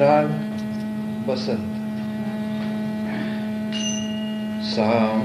राग बसंत साम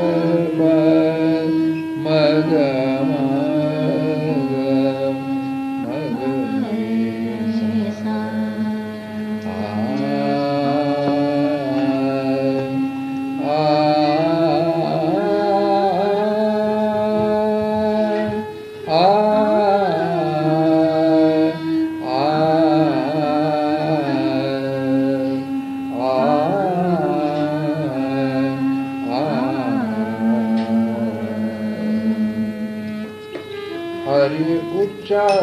हरि उचंद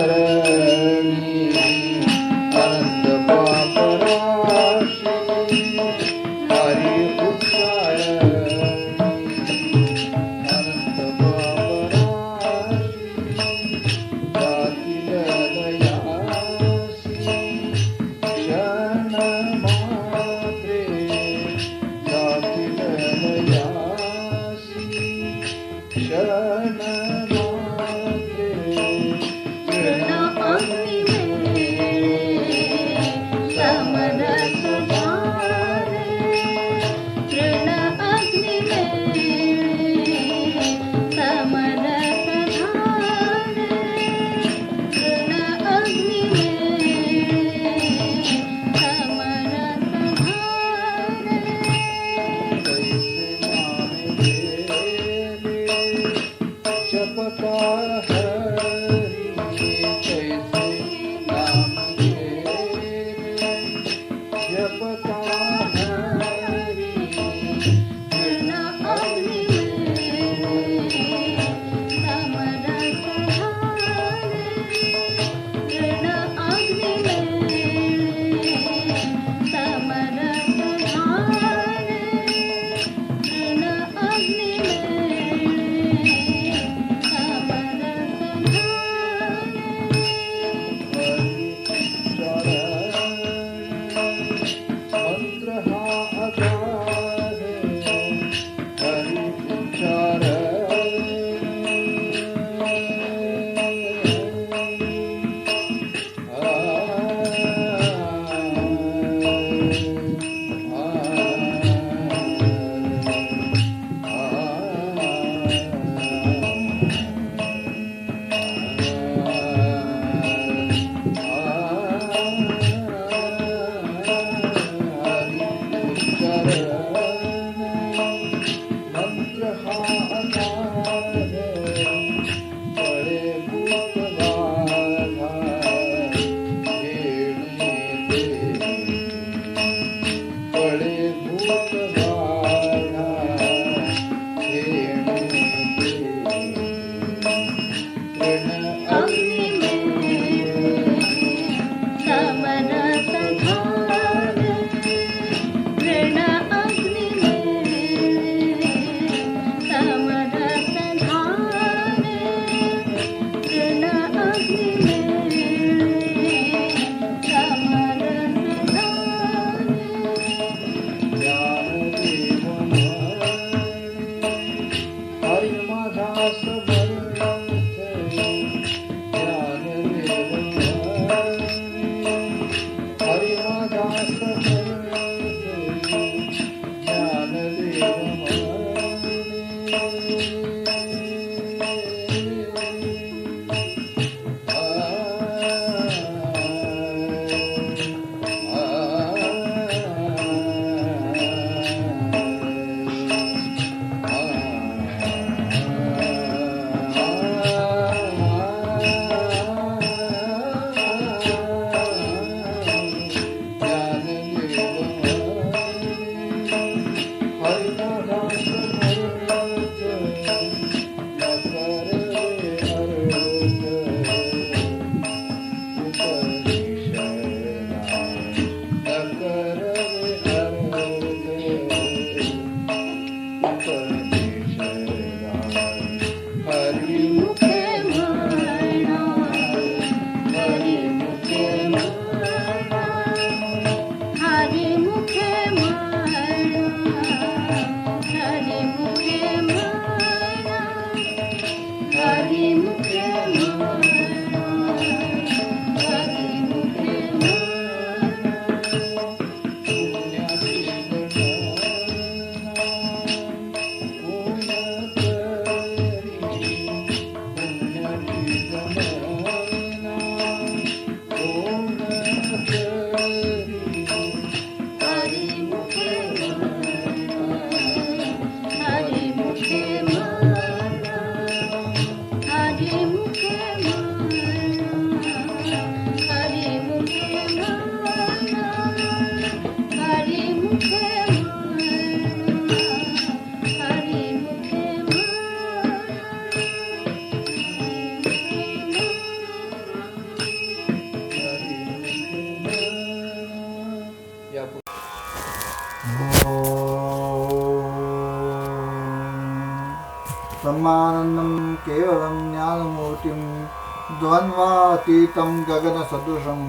द्वन्द्वातीतं गगनसदृशं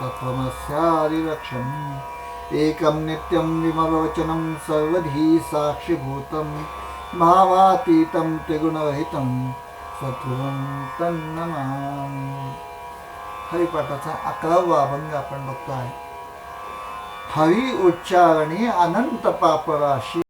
तत्त्वमस्यारिरक्षम् एकं नित्यं विमलवचनं सर्वधी साक्षिभूतं भावातीतं त्रिगुणरहितं सत्वं तन्नमामि। हरिपाठाचा अकरावा अभंग आपण बघतो आहे हरी उच्चारणी अनंत पापराशी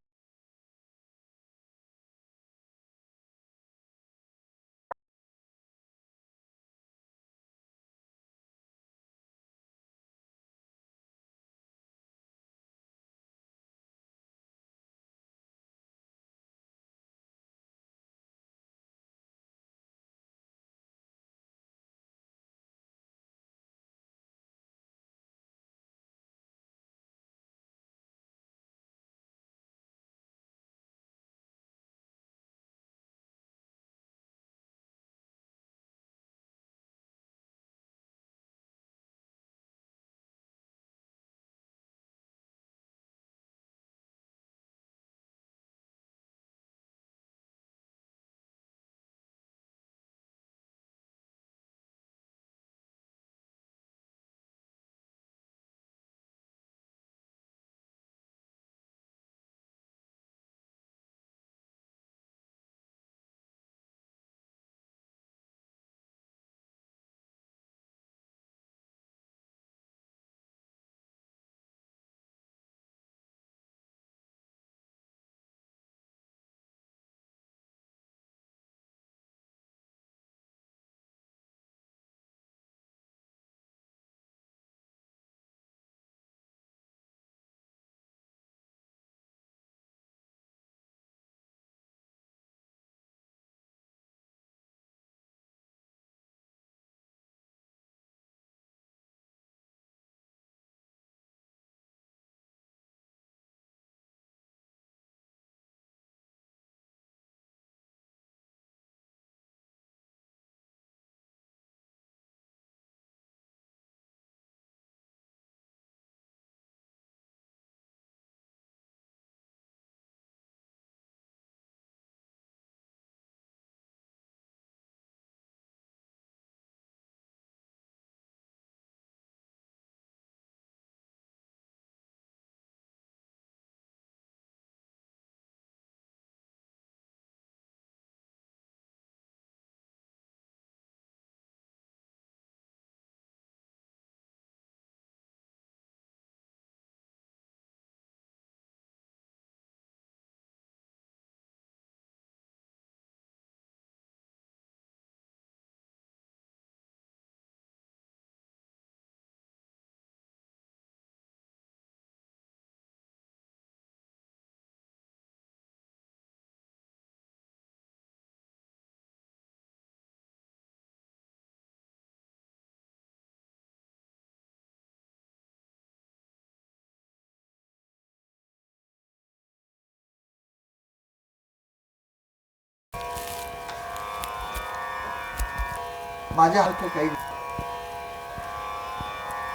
माझ्या अर्थ काही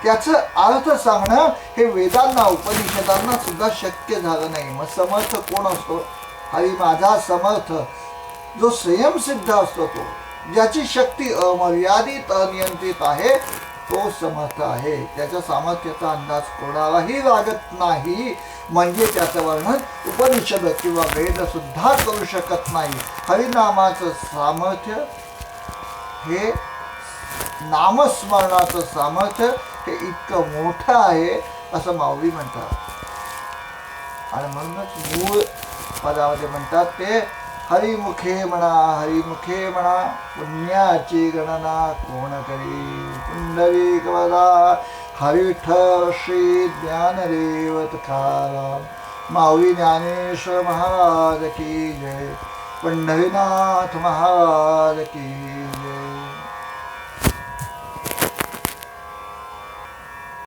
त्याचं अर्थ सांगणं हे वेदांना उपनिषदांना सुद्धा शक्य झालं नाही. मग समर्थ कोण असतो? हरी माझा समर्थ जो स्वयंसिद्ध असतो तो. ज्याची शक्ती अमर्यादित अनियंत्रित आहे तो समर्थ आहे. त्याच्या सामर्थ्याचा अंदाज कोणालाही लागत नाही. म्हणजे त्याचं वर्णन उपनिषद किंवा वेद सुद्धा करू शकत नाही. हरिनामाचं सामर्थ्य हे नामस्मरणाचं सामर्थ्य हे इतकं मोठं आहे असं माऊली म्हणतात. आणि म्हणूनच मूळ पदामध्ये म्हणतात ते हरिमुखे म्हणा हरिमुखे म्हणा पुण्याची गणना कोण करी? पुंडरी कवदा हरिठ श्री ज्ञानदेव तुकाराम माऊली ज्ञानेश्वर महाराज की जय पंढरीनाथ महाराज की जय.